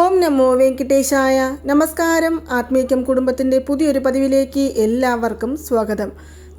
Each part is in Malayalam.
ഓം നമോ വെങ്കിട്ടേശായ. നമസ്കാരം. ആത്മീക്യം കുടുംബത്തിന്റെ പുതിയൊരു പതിവിലേക്ക് എല്ലാവർക്കും സ്വാഗതം.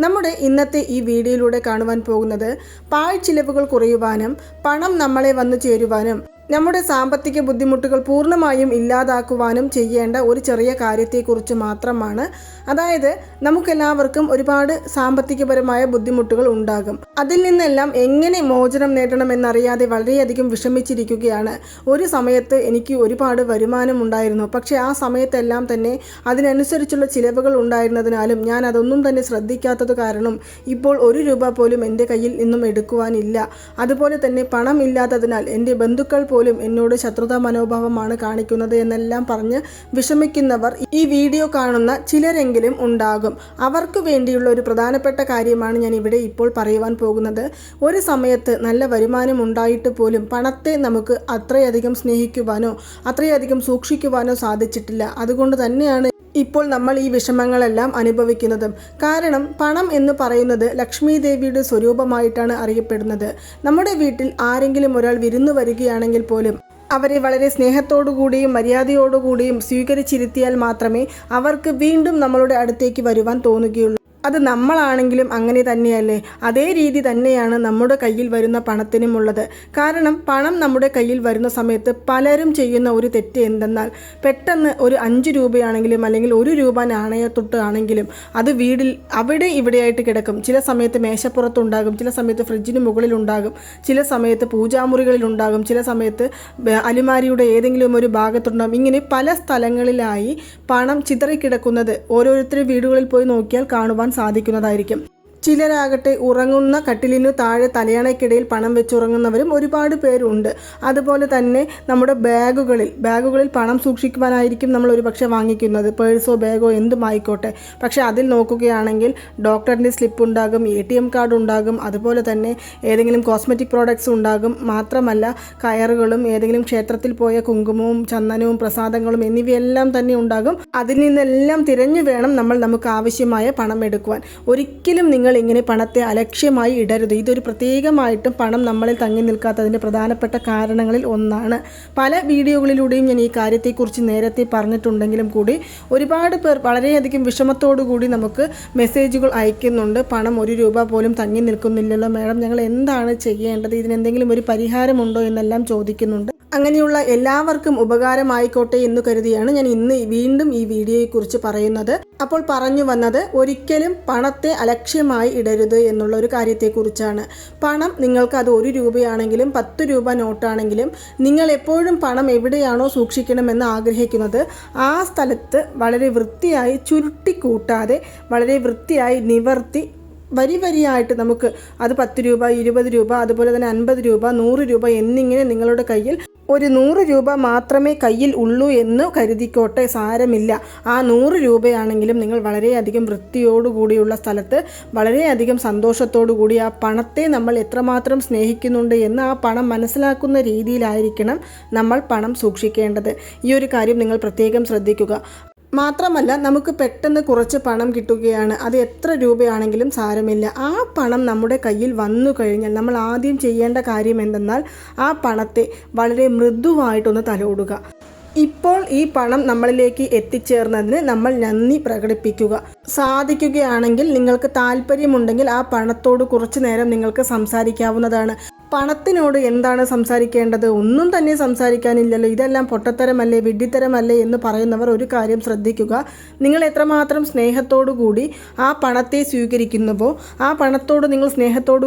നമ്മുടെ ഇന്നത്തെ ഈ വീഡിയോയിലൂടെ കാണുവാൻ പോകുന്നത് പാഴ്ചിലവുകൾ കുറയുവാനും പണം നമ്മളെ വന്നു ചേരുവാനും നമ്മുടെ സാമ്പത്തിക ബുദ്ധിമുട്ടുകൾ പൂർണമായും ഇല്ലാതാക്കുവാനും ചെയ്യേണ്ട ഒരു ചെറിയ കാര്യത്തെക്കുറിച്ച് മാത്രമാണ്. അതായത് നമുക്കെല്ലാവർക്കും ഒരുപാട് സാമ്പത്തികപരമായ ബുദ്ധിമുട്ടുകൾ ഉണ്ടാകും. അതിൽ നിന്നെല്ലാം എങ്ങനെ മോചനം നേടണമെന്നറിയാതെ വളരെയധികം വിഷമിച്ചിരിക്കുകയാണ്. ഒരു സമയത്ത് എനിക്ക് ഒരുപാട് വരുമാനം ഉണ്ടായിരുന്നു. പക്ഷേ ആ സമയത്തെല്ലാം തന്നെ അതിനനുസരിച്ചുള്ള ചിലവുകൾ ഉണ്ടായിരുന്നതിനാലും ഞാൻ അതൊന്നും തന്നെ ശ്രദ്ധിക്കാത്തത് കാരണം ഇപ്പോൾ ഒരു രൂപ പോലും എന്റെ കയ്യിൽ നിന്നും എടുക്കുവാനില്ല. അതുപോലെ തന്നെ പണം ഇല്ലാത്തതിനാൽ എന്റെ ബന്ധുക്കൾ പോലും എന്നോട് ശത്രുതാ മനോഭാവമാണ് കാണിക്കുന്നത് എന്നെല്ലാം പറഞ്ഞ് വിഷമിക്കുന്നവർ ഈ വീഡിയോ കാണുന്ന ചിലരെങ്കിലും ഉണ്ടാകും. അവർക്ക് വേണ്ടിയുള്ള ഒരു പ്രധാനപ്പെട്ട കാര്യമാണ് ഞാൻ ഇവിടെ ഇപ്പോൾ പറയുവാൻ പോകുന്നത്. ഒരു സമയത്ത് നല്ല വരുമാനം ഉണ്ടായിട്ട് പോലും പണത്തെ നമുക്ക് അത്രയധികം സ്നേഹിക്കുവാനോ അത്രയധികം സൂക്ഷിക്കുവാനോ സാധിച്ചിട്ടില്ല. അതുകൊണ്ട് തന്നെയാണ് ഇപ്പോൾ നമ്മൾ ഈ വിഷമങ്ങളെല്ലാം അനുഭവിക്കുന്നതും. കാരണം പണം എന്ന് പറയുന്നത് ലക്ഷ്മി ദേവിയുടെ സ്വരൂപമായിട്ടാണ് അറിയപ്പെടുന്നത്. നമ്മുടെ വീട്ടിൽ ആരെങ്കിലും ഒരാൾ വിരുന്നു വരികയാണെങ്കിൽ പോലും. അവരെ വളരെ സ്നേഹത്തോടുകൂടിയും മര്യാദയോടുകൂടിയും സ്വീകരിച്ചിരുത്തിയാൽ മാത്രമേ അവർക്ക് വീണ്ടും നമ്മളുടെ അടുത്തേക്ക് വരുവാൻ തോന്നുകയുള്ളൂ. അത് നമ്മളാണെങ്കിലും അങ്ങനെ തന്നെയല്ലേ? അതേ രീതി തന്നെയാണ് നമ്മുടെ കയ്യിൽ വരുന്ന പണത്തിനുമുള്ളത്. കാരണം പണം നമ്മുടെ കയ്യിൽ വരുന്ന സമയത്ത് പലരും ചെയ്യുന്ന ഒരു തെറ്റ് എന്തെന്നാൽ പെട്ടെന്ന് ഒരു അഞ്ച് രൂപയാണെങ്കിലും അല്ലെങ്കിൽ ഒരു രൂപ നാണയത്തൊട്ടാണെങ്കിലും അത് വീടിൽ അവിടെ ഇവിടെയായിട്ട് കിടക്കും. ചില സമയത്ത് മേശപ്പുറത്തുണ്ടാകും ചില സമയത്ത് ഫ്രിഡ്ജിന് മുകളിലുണ്ടാകും ചില സമയത്ത് പൂജാമുറികളിലുണ്ടാകും ചില സമയത്ത് അലിമാരിയുടെ അലുമാരിയുടെ ഏതെങ്കിലും ഒരു ഭാഗത്തുണ്ടാകും. ഇങ്ങനെ പല സ്ഥലങ്ങളിലായി പണം ചിതറിക്കിടക്കുന്നത് ഓരോരുത്തരും വീടുകളിൽ പോയി നോക്കിയാൽ കാണുവാൻ സാധിക്കുന്നതായിരിക്കും ചിലരാകട്ടെ ഉറങ്ങുന്ന കട്ടിലിനു താഴെ തലയണയ്ക്കിടയിൽ പണം വെച്ചുറങ്ങുന്നവരും ഒരുപാട് പേരുണ്ട്. അതുപോലെ തന്നെ നമ്മുടെ ബാഗുകളിൽ ബാഗുകളിൽ പണം സൂക്ഷിക്കുവാനായിരിക്കും നമ്മൾ ഒരുപക്ഷെ വാങ്ങിക്കുന്നത്. പേഴ്സോ ബാഗോ എന്തുമായിക്കോട്ടെ. പക്ഷേ അതിൽ നോക്കുകയാണെങ്കിൽ ഡോക്ടറിന്റെ സ്ലിപ്പ് ഉണ്ടാകും എ ടി എം കാർഡ് ഉണ്ടാകും അതുപോലെ തന്നെ ഏതെങ്കിലും കോസ്മെറ്റിക് പ്രോഡക്ട്സ് ഉണ്ടാകും. മാത്രമല്ല കയറുകളും ഏതെങ്കിലും ക്ഷേത്രത്തിൽ പോയ കുങ്കുമവും ചന്ദനവും പ്രസാദങ്ങളും എന്നിവയെല്ലാം തന്നെ ഉണ്ടാകും. അതിൽ നിന്നെല്ലാം തിരഞ്ഞു വേണം നമ്മൾ നമുക്ക് ആവശ്യമായ പണം എടുക്കുവാൻ. ഒരിക്കലും നിങ്ങൾ ഇങ്ങനെ പണത്തെ അലക്ഷ്യമായി ഇടരുത്. ഇതൊരു പ്രത്യേകമായിട്ടും പണം നമ്മളിൽ തങ്ങി നിൽക്കാത്തതിന്റെ പ്രധാനപ്പെട്ട കാരണങ്ങളിൽ ഒന്നാണ്. പല വീഡിയോകളിലൂടെയും ഞാൻ ഈ കാര്യത്തെക്കുറിച്ച് നേരത്തെ പറഞ്ഞിട്ടുണ്ടെങ്കിലും കൂടി ഒരുപാട് പേർ വളരെയധികം കൂടി നമുക്ക് മെസ്സേജുകൾ അയക്കുന്നുണ്ട്. പണം ഒരു രൂപ പോലും തങ്ങി നിൽക്കുന്നില്ലല്ലോ മാഡം. ഞങ്ങൾ എന്താണ് ചെയ്യേണ്ടത്? ഇതിനെന്തെങ്കിലും ഒരു പരിഹാരമുണ്ടോ എന്നെല്ലാം ചോദിക്കുന്നുണ്ട്. അങ്ങനെയുള്ള എല്ലാവർക്കും ഉപകാരമായിക്കോട്ടെ എന്ന് കരുതിയാണ് ഞാൻ ഇന്ന് വീണ്ടും ഈ വീഡിയോയെക്കുറിച്ച് പറയുന്നത്. അപ്പോൾ പറഞ്ഞു വന്നത് ഒരിക്കലും പണത്തെ അലക്ഷ്യമായി ഇടരുത് എന്നുള്ള ഒരു കാര്യത്തെക്കുറിച്ചാണ്. പണം നിങ്ങൾക്ക് അത് ഒരു രൂപയാണെങ്കിലും പത്ത് രൂപ നോട്ടാണെങ്കിലും നിങ്ങൾ എപ്പോഴും പണം എവിടെയാണോ സൂക്ഷിക്കണമെന്ന് ആഗ്രഹിക്കുന്നത് ആ സ്ഥലത്ത് വളരെ വൃത്തിയായി ചുരുട്ടിക്കൂട്ടാതെ വളരെ വൃത്തിയായി നിവർത്തി വരി വരിയായിട്ട് നമുക്ക് അത് പത്ത് രൂപ ഇരുപത് രൂപ അതുപോലെ തന്നെ അൻപത് രൂപ നൂറ് രൂപ എന്നിങ്ങനെ നിങ്ങളുടെ കയ്യിൽ ഒരു നൂറ് രൂപ മാത്രമേ കയ്യിൽ ഉള്ളൂ എന്ന് കരുതിക്കോട്ടെ സാരമില്ല. ആ നൂറ് രൂപയാണെങ്കിലും നിങ്ങൾ വളരെയധികം വൃത്തിയോടുകൂടിയുള്ള സ്ഥലത്ത് വളരെയധികം സന്തോഷത്തോടു കൂടി ആ പണത്തെ നമ്മൾ എത്രമാത്രം സ്നേഹിക്കുന്നുണ്ട് എന്ന് ആ പണം മനസ്സിലാക്കുന്ന രീതിയിലായിരിക്കണം നമ്മൾ പണം സൂക്ഷിക്കേണ്ടത്. ഈ ഒരു കാര്യം നിങ്ങൾ പ്രത്യേകം ശ്രദ്ധിക്കുക. മാത്രമല്ല നമുക്ക് പെട്ടെന്ന് കുറച്ച് പണം കിട്ടുകയാണ്. അത് എത്ര രൂപയാണെങ്കിലും സാരമില്ല. ആ പണം നമ്മുടെ കയ്യിൽ വന്നു കഴിഞ്ഞാൽ നമ്മൾ ആദ്യം ചെയ്യേണ്ട കാര്യം എന്തെന്നാൽ ആ പണത്തെ വളരെ മൃദുവായിട്ടൊന്ന് തലോടുക. ഇപ്പോൾ ഈ പണം നമ്മളിലേക്ക് എത്തിച്ചേർന്നതിന് നമ്മൾ നന്ദി പ്രകടിപ്പിക്കുക. സാധിക്കുകയാണെങ്കിൽ നിങ്ങൾക്ക് താല്പര്യമുണ്ടെങ്കിൽ ആ പണത്തോട് കുറച്ചു നേരം നിങ്ങൾക്ക് സംസാരിക്കാവുന്നതാണ്. പണത്തിനോട് എന്താണ് സംസാരിക്കേണ്ടത്? ഒന്നും തന്നെ സംസാരിക്കാനില്ലല്ലോ. ഇതെല്ലാം പൊട്ടത്തരമല്ലേ വിഡ്ഢിത്തരമല്ലേ എന്ന് പറയുന്നവർ ഒരു കാര്യം ശ്രദ്ധിക്കുക. നിങ്ങൾ എത്രമാത്രം കൂടി ആ പണത്തെ സ്വീകരിക്കുന്നുവോ ആ പണത്തോട് നിങ്ങൾ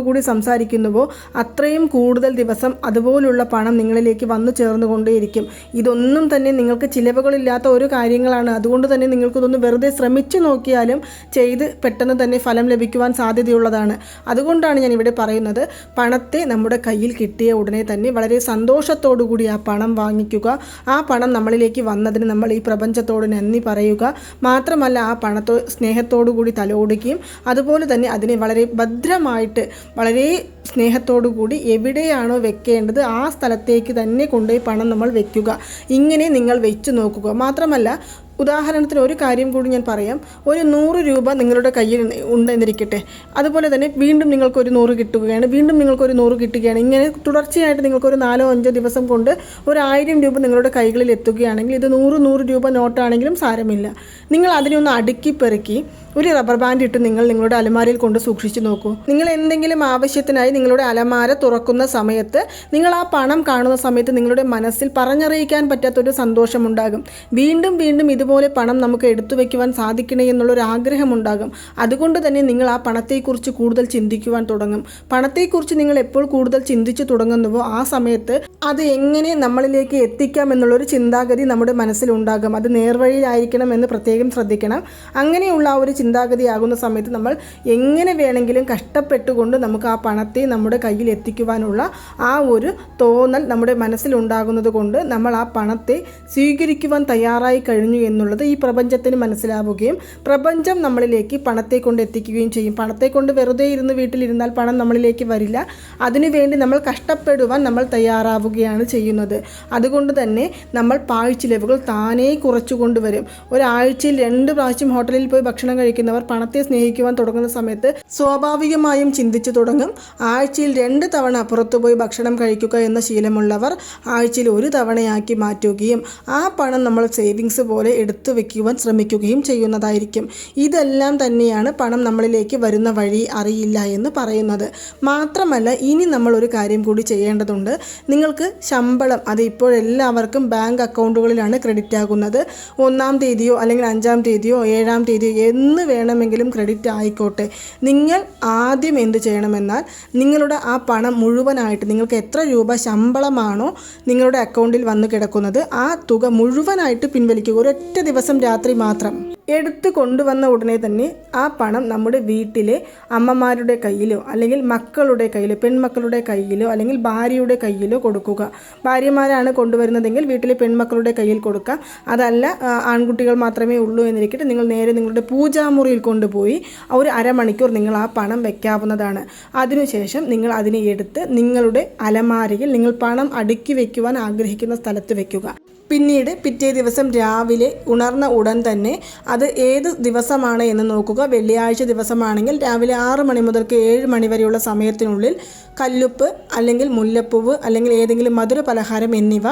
കൂടി സംസാരിക്കുന്നുവോ അത്രയും കൂടുതൽ ദിവസം അതുപോലുള്ള പണം നിങ്ങളിലേക്ക് വന്നു ചേർന്നുകൊണ്ടേയിരിക്കും. ഇതൊന്നും തന്നെ നിങ്ങൾക്ക് ചിലവുകളില്ലാത്ത ഒരു കാര്യങ്ങളാണ്. അതുകൊണ്ട് തന്നെ നിങ്ങൾക്കിതൊന്ന് വെറുതെ ശ്രമിച്ചു നോക്കിയാലും ചെയ്ത് പെട്ടെന്ന് തന്നെ ഫലം ലഭിക്കുവാൻ സാധ്യതയുള്ളതാണ്. അതുകൊണ്ടാണ് ഞാൻ ഇവിടെ പറയുന്നത് പണത്തെ നമ്മുടെ കയ്യിൽ കിട്ടിയ ഉടനെ തന്നെ വളരെ സന്തോഷത്തോടു കൂടി ആ പണം വാങ്ങിക്കുക. ആ പണം നമ്മളിലേക്ക് വന്നതിന് നമ്മൾ ഈ പ്രപഞ്ചത്തോട് നന്ദി പറയുക. മാത്രമല്ല ആ പണത്തോ സ്നേഹത്തോടു കൂടി തലോടുകയും അതുപോലെ തന്നെ അതിനെ വളരെ ഭദ്രമായിട്ട് വളരെ സ്നേഹത്തോടു കൂടി എവിടെയാണോ വെക്കേണ്ടത് ആ സ്ഥലത്തേക്ക് തന്നെ കൊണ്ടുപോയി പണം നമ്മൾ വെക്കുക. ഇങ്ങനെ നിങ്ങൾ വെച്ച് നോക്കുക. മാത്രമല്ല ഉദാഹരണത്തിന് ഒരു കാര്യം കൂടി ഞാൻ പറയാം. ഒരു നൂറ് രൂപ നിങ്ങളുടെ കയ്യിൽ ഉണ്ടെന്നിരിക്കട്ടെ. അതുപോലെ തന്നെ വീണ്ടും നിങ്ങൾക്കൊരു നൂറ് കിട്ടുകയാണ്. വീണ്ടും നിങ്ങൾക്കൊരു നൂറ് കിട്ടുകയാണ്. ഇങ്ങനെ തുടർച്ചയായിട്ട് നിങ്ങൾക്കൊരു നാലോ അഞ്ചോ ദിവസം കൊണ്ട് ഒരു ആയിരം രൂപ നിങ്ങളുടെ കൈകളിൽ എത്തുകയാണെങ്കിൽ ഇത് നൂറ് നൂറ് രൂപ നോട്ടാണെങ്കിലും സാരമില്ല. നിങ്ങൾ അതിനൊന്ന് അടുക്കി പെറുക്കി ഒരു റബ്ബർ ബാൻഡ് ഇട്ട് നിങ്ങൾ നിങ്ങളുടെ അലമാരയിൽ കൊണ്ട് സൂക്ഷിച്ചു നോക്കൂ. നിങ്ങൾ എന്തെങ്കിലും ആവശ്യത്തിനായി നിങ്ങളുടെ അലമാര തുറക്കുന്ന സമയത്ത് നിങ്ങൾ ആ പണം കാണുന്ന സമയത്ത് നിങ്ങളുടെ മനസ്സിൽ പറഞ്ഞറിയിക്കാൻ പറ്റാത്തൊരു സന്തോഷമുണ്ടാകും. വീണ്ടും വീണ്ടും ഇതുപോലെ പണം നമുക്ക് എടുത്തു വയ്ക്കുവാൻ സാധിക്കണേ എന്നുള്ളൊരു ആഗ്രഹമുണ്ടാകും. അതുകൊണ്ട് തന്നെ നിങ്ങൾ ആ പണത്തെക്കുറിച്ച് കൂടുതൽ ചിന്തിക്കുവാൻ തുടങ്ങും. പണത്തെക്കുറിച്ച് നിങ്ങൾ എപ്പോൾ കൂടുതൽ ചിന്തിച്ചു തുടങ്ങുന്നുവോ ആ സമയത്ത് അത് എങ്ങനെ നമ്മളിലേക്ക് എത്തിക്കാം എന്നുള്ളൊരു ചിന്താഗതി നമ്മുടെ മനസ്സിലുണ്ടാകും. അത് നേർവഴിയിലായിരിക്കണം എന്ന് പ്രത്യേകം ശ്രദ്ധിക്കണം. അങ്ങനെയുള്ള ആ ഒരു ചിന്താഗതി ആകുന്ന സമയത്ത് നമ്മൾ എങ്ങനെ വേണമെങ്കിലും കഷ്ടപ്പെട്ടുകൊണ്ട് നമുക്ക് ആ പണത്തെ നമ്മുടെ കയ്യിൽ എത്തിക്കുവാനുള്ള ആ ഒരു തോന്നൽ നമ്മുടെ മനസ്സിലുണ്ടാകുന്നത് കൊണ്ട് നമ്മൾ ആ പണത്തെ സ്വീകരിക്കുവാൻ തയ്യാറായി കഴിഞ്ഞു എന്നുള്ളത് ഈ പ്രപഞ്ചത്തിന് മനസ്സിലാവുകയും പ്രപഞ്ചം നമ്മളിലേക്ക് പണത്തെ കൊണ്ട് എത്തിക്കുകയും ചെയ്യും. പണത്തെ കൊണ്ട് വെറുതെ ഇരുന്ന് വീട്ടിലിരുന്നാൽ പണം നമ്മളിലേക്ക് വരില്ല. അതിനുവേണ്ടി നമ്മൾ കഷ്ടപ്പെടുവാൻ നമ്മൾ തയ്യാറാവുകയാണ് ചെയ്യുന്നത്. അതുകൊണ്ട് തന്നെ നമ്മൾ പാഴ്ചിലവുകൾ താനേ കുറച്ചു കൊണ്ടുവരും ഒരാഴ്ചയിൽ രണ്ട് പ്രാവശ്യം ഹോട്ടലിൽ പോയി ഭക്ഷണം കഴിക്കുന്നവർ പണത്തെ സ്നേഹിക്കുവാൻ തുടങ്ങുന്ന സമയത്ത് സ്വാഭാവികമായും ചിന്തിച്ചു തുടങ്ങും. ആഴ്ചയിൽ രണ്ട് തവണ പുറത്തുപോയി ഭക്ഷണം കഴിക്കുക എന്ന ശീലമുള്ളവർ ആഴ്ചയിൽ ഒരു തവണയാക്കി മാറ്റുകയും ആ പണം നമ്മൾ സേവിങ്സ് പോലെ എടുത്തു വെക്കുവാൻ ശ്രമിക്കുകയും ചെയ്യുന്നതായിരിക്കും. ഇതെല്ലാം തന്നെയാണ് പണം നമ്മളിലേക്ക് വരുന്ന വഴി അറിയില്ല എന്ന് പറയുന്നത്. മാത്രമല്ല ഇനി നമ്മൾ ഒരു കാര്യം കൂടി ചെയ്യേണ്ടതുണ്ട്. നിങ്ങൾക്ക് ശമ്പളം അത് ഇപ്പോഴെല്ലാവർക്കും ബാങ്ക് അക്കൗണ്ടുകളിലാണ് ക്രെഡിറ്റ് ആകുന്നത്. ഒന്നാം തീയതിയോ അല്ലെങ്കിൽ അഞ്ചാം തീയതിയോ ഏഴാം തീയതിയോ എന്ന് വേണമെങ്കിലും ക്രെഡിറ്റ് ആയിക്കോട്ടെ. നിങ്ങൾ ആദ്യം എന്ത് ചെയ്യണമെന്നാൽ നിങ്ങളുടെ ആ പണം മുഴുവനായിട്ട് നിങ്ങൾക്ക് എത്ര രൂപ ശമ്പളമാണോ നിങ്ങളുടെ അക്കൗണ്ടിൽ വന്ന് കിടക്കുന്നത് ആ തുക മുഴുവനായിട്ട് പിൻവലിക്കുക. ഒരൊറ്റ ദിവസം രാത്രി മാത്രം എടുത്തു കൊണ്ടുവന്ന ഉടനെ തന്നെ ആ പണം നമ്മുടെ വീട്ടിലെ അമ്മമാരുടെ കയ്യിലോ അല്ലെങ്കിൽ മക്കളുടെ കയ്യിലോ പെൺമക്കളുടെ കയ്യിലോ അല്ലെങ്കിൽ ഭാര്യയുടെ കയ്യിലോ കൊടുക്കുക. ഭാര്യമാരാണ് കൊണ്ടുവരുന്നതെങ്കിൽ വീട്ടിലെ പെൺമക്കളുടെ കയ്യിൽ കൊടുക്കുക. അതല്ല ആൺകുട്ടികൾ മാത്രമേ ഉള്ളൂ എന്നിരിക്കട്ടെ നിങ്ങൾ നേരെ നിങ്ങളുടെ പൂജാമുറിയിൽ കൊണ്ടുപോയി ഒരു അരമണിക്കൂർ നിങ്ങൾ ആ പണം വയ്ക്കാവുന്നതാണ് അതിനുശേഷം നിങ്ങൾ അതിനെ എടുത്ത് നിങ്ങളുടെ അലമാരയിൽ നിങ്ങൾ പണം അടുക്കി വയ്ക്കുവാൻ ആഗ്രഹിക്കുന്ന സ്ഥലത്ത് വയ്ക്കുക പിന്നീട് പിറ്റേ ദിവസം രാവിലെ ഉണർന്ന ഉടൻ തന്നെ അത് ഏത് ദിവസമാണ് എന്ന് നോക്കുക. വെള്ളിയാഴ്ച ദിവസമാണെങ്കിൽ രാവിലെ ആറ് മണി മുതൽക്ക് ഏഴ് മണി വരെയുള്ള സമയത്തിനുള്ളിൽ കല്ലുപ്പ് അല്ലെങ്കിൽ മുല്ലപ്പൂവ് അല്ലെങ്കിൽ ഏതെങ്കിലും മധുര പലഹാരം എന്നിവ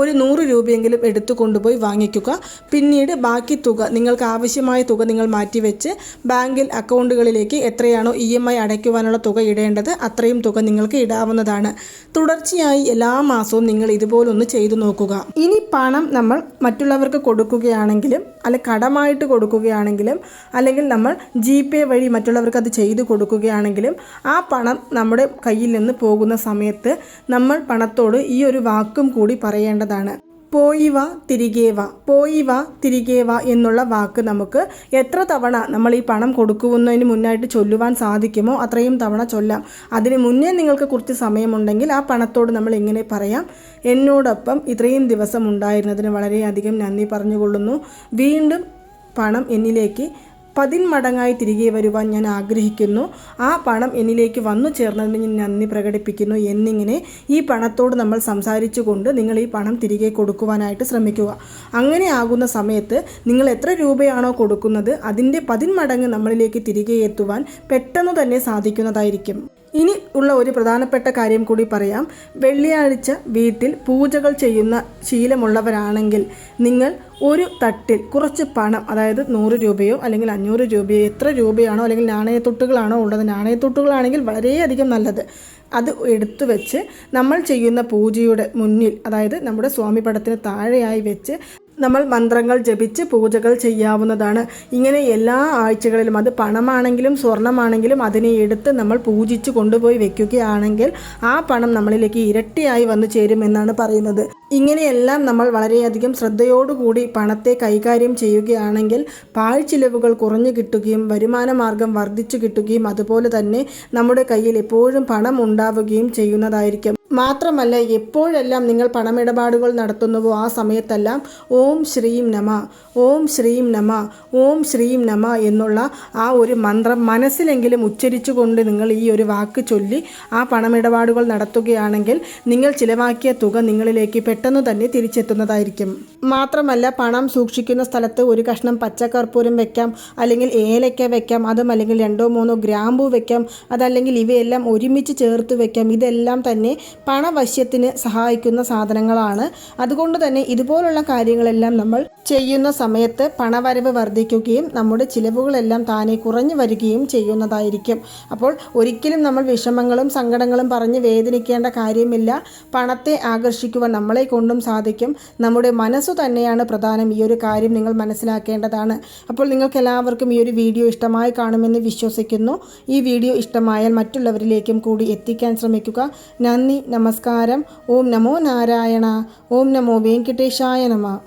ഒരു നൂറ് രൂപയെങ്കിലും എടുത്തു കൊണ്ടുപോയി വാങ്ങിക്കുക. പിന്നീട് ബാക്കി തുക നിങ്ങൾക്ക് ആവശ്യമായ തുക നിങ്ങൾ മാറ്റിവെച്ച് ബാങ്കിൽ അക്കൗണ്ടുകളിലേക്ക് എത്രയാണോ ഇ എം ഐ അടയ്ക്കുവാനുള്ള തുക ഇടേണ്ടത് അത്രയും തുക നിങ്ങൾക്ക് ഇടാവുന്നതാണ്. തുടർച്ചയായി എല്ലാ മാസവും നിങ്ങൾ ഇതുപോലൊന്ന് ചെയ്തു നോക്കുക. ഇനി പണം നമ്മൾ മറ്റുള്ളവർക്ക് കൊടുക്കുകയാണെങ്കിലും അല്ലെ കടമായിട്ട് കൊടുക്കുകയാണെങ്കിലും അല്ലെങ്കിൽ നമ്മൾ ജി പേ വഴി മറ്റുള്ളവർക്ക് അത് ചെയ്തു കൊടുക്കുകയാണെങ്കിലും ആ പണം നമ്മുടെ കയ്യിൽ നിന്ന് പോകുന്ന സമയത്ത് നമ്മൾ പണത്തോട് ഈ ഒരു വാക്കും കൂടി പറയേണ്ടതാണ്. പോയി വാ തിരികെ വാ പോയി വാ തിരികെ വാ എന്നുള്ള വാക്ക് നമുക്ക് എത്ര തവണ നമ്മൾ ഈ പണം കൊടുക്കുന്നതിന് മുന്നായിട്ട് ചൊല്ലുവാൻ സാധിക്കുമോ അത്രയും തവണ ചൊല്ലാം. അതിന് മുന്നേ നിങ്ങൾക്ക് കുറച്ച് സമയമുണ്ടെങ്കിൽ ആ പണത്തോട് നമ്മൾ ഇങ്ങനെ പറയാം. എന്നോടൊപ്പം ഇത്രയും ദിവസം ഉണ്ടായിരുന്നതിന് വളരെയധികം നന്ദി പറഞ്ഞുകൊള്ളുന്നു. വീണ്ടും പണം എന്നിലേക്ക് പതിന്മടങ്ങായി തിരികെ വരുവാൻ ഞാൻ ആഗ്രഹിക്കുന്നു. ആ പണം എന്നിലേക്ക് വന്നു ചേർന്നതിന് ഞാൻ നന്ദി പ്രകടിപ്പിക്കുന്നു. എന്നിങ്ങനെ ഈ പണത്തോട് നമ്മൾ സംസാരിച്ചുകൊണ്ട് നിങ്ങൾ ഈ പണം തിരികെ കൊടുക്കുവാനായിട്ട് ശ്രമിക്കുക. അങ്ങനെ ആകുന്ന സമയത്ത് നിങ്ങൾ എത്ര രൂപയാണോ കൊടുക്കുന്നത് അതിന്റെ പതിന്മടങ്ങ് നമ്മളിലേക്ക് തിരികെ എത്തുവാൻ പെട്ടെന്ന് തന്നെ സാധിക്കുന്നതായിരിക്കും. ഇനി ഉള്ള ഒരു പ്രധാനപ്പെട്ട കാര്യം കൂടി പറയാം. വെള്ളിയാഴ്ച വീട്ടിൽ പൂജകൾ ചെയ്യുന്ന ശീലമുള്ളവരാണെങ്കിൽ നിങ്ങൾ ഒരു തട്ടിൽ കുറച്ച് പണം അതായത് നൂറ് രൂപയോ അല്ലെങ്കിൽ അഞ്ഞൂറ് രൂപയോ എത്ര രൂപയാണോ അല്ലെങ്കിൽ നാണയത്തൊട്ടുകളാണോ ഉള്ളത് നാണയത്തൊട്ടുകളാണെങ്കിൽ വളരെയധികം നല്ലത്. അത് എടുത്തു വെച്ച് നമ്മൾ ചെയ്യുന്ന പൂജയുടെ മുന്നിൽ അതായത് നമ്മുടെ സ്വാമി പടത്തിന് താഴെയായി വെച്ച് നമ്മൾ മന്ത്രങ്ങൾ ജപിച്ച് പൂജകൾ ചെയ്യാവുന്നതാണ്. ഇങ്ങനെ എല്ലാ ആഴ്ചകളിലും അത് പണമാണെങ്കിലും സ്വർണമാണെങ്കിലും അതിനെ എടുത്ത് നമ്മൾ പൂജിച്ച് കൊണ്ടുപോയി വെക്കുകയാണെങ്കിൽ ആ പണം നമ്മളിലേക്ക് ഇരട്ടിയായി വന്നു ചേരുമെന്നാണ് പറയുന്നത്. ഇങ്ങനെയെല്ലാം നമ്മൾ വളരെയധികം ശ്രദ്ധയോടുകൂടി പണത്തെ കൈകാര്യം ചെയ്യുകയാണെങ്കിൽ പാഴ്ചിലവുകൾ കുറഞ്ഞു കിട്ടുകയും വരുമാന മാർഗം വർദ്ധിച്ചു കിട്ടുകയും അതുപോലെ തന്നെ നമ്മുടെ കയ്യിൽ എപ്പോഴും പണം ഉണ്ടാവുകയും ചെയ്യുന്നതായിരിക്കും. മാത്രമല്ല എപ്പോഴെല്ലാം നിങ്ങൾ പണമിടപാടുകൾ നടത്തുന്നുവോ ആ സമയത്തെല്ലാം ഓം ശ്രീം നമ ഓം ശ്രീം നമ ഓം ശ്രീം നമ എന്നുള്ള ആ ഒരു മന്ത്രം മനസ്സിലെങ്കിലും ഉച്ചരിച്ചുകൊണ്ട് നിങ്ങൾ ഈ ഒരു വാക്ക് ചൊല്ലി ആ പണമിടപാടുകൾ നടത്തുകയാണെങ്കിൽ നിങ്ങൾ ചിലവാക്കിയ തുക നിങ്ങളിലേക്ക് പെട്ടെന്ന് തന്നെ തിരിച്ചെത്തുന്നതായിരിക്കും. മാത്രമല്ല പണം സൂക്ഷിക്കുന്ന സ്ഥലത്ത് ഒരു കഷ്ണം പച്ചക്കർപ്പൂരം വെക്കാം അല്ലെങ്കിൽ ഏലക്ക വെക്കാം അതും അല്ലെങ്കിൽ രണ്ടോ മൂന്നോ ഗ്രാമ്പൂ വെക്കാം അതല്ലെങ്കിൽ ഇവയെല്ലാം ഒരുമിച്ച് ചേർത്ത് വെക്കാം ഇതെല്ലാം തന്നെ പണവശ്യത്തിന് സഹായിക്കുന്ന സാധനങ്ങളാണ്. അതുകൊണ്ട് തന്നെ ഇതുപോലുള്ള കാര്യങ്ങളെല്ലാം നമ്മൾ ചെയ്യുന്ന സമയത്ത് പണവരവ് വർദ്ധിക്കുകയും നമ്മുടെ ചിലവുകളെല്ലാം താനെ കുറഞ്ഞു വരികയും ചെയ്യുന്നതായിരിക്കും. അപ്പോൾ ഒരിക്കലും നമ്മൾ വിഷമങ്ങളും സങ്കടങ്ങളും പറഞ്ഞ് വേദനിക്കേണ്ട കാര്യമില്ല. പണത്തെ ആകർഷിക്കുവാൻ നമ്മളെ കൊണ്ടും സാധിക്കും. നമ്മുടെ മനസ്സു തന്നെയാണ് പ്രധാനം ഈ ഒരു കാര്യം നിങ്ങൾ മനസ്സിലാക്കേണ്ടതാണ്. അപ്പോൾ നിങ്ങൾക്ക് എല്ലാവർക്കും ഈ ഒരു വീഡിയോ ഇഷ്ടമായി കാണുമെന്ന് വിശ്വസിക്കുന്നു. ഈ വീഡിയോ ഇഷ്ടമായാൽ മറ്റുള്ളവരിലേക്കും കൂടി എത്തിക്കാൻ ശ്രമിക്കുക. നന്ദി നമസ്കാരം. ഓം നമോ നാരായണ. ഓം നമോ വെങ്കിട്ടേശായ നമ.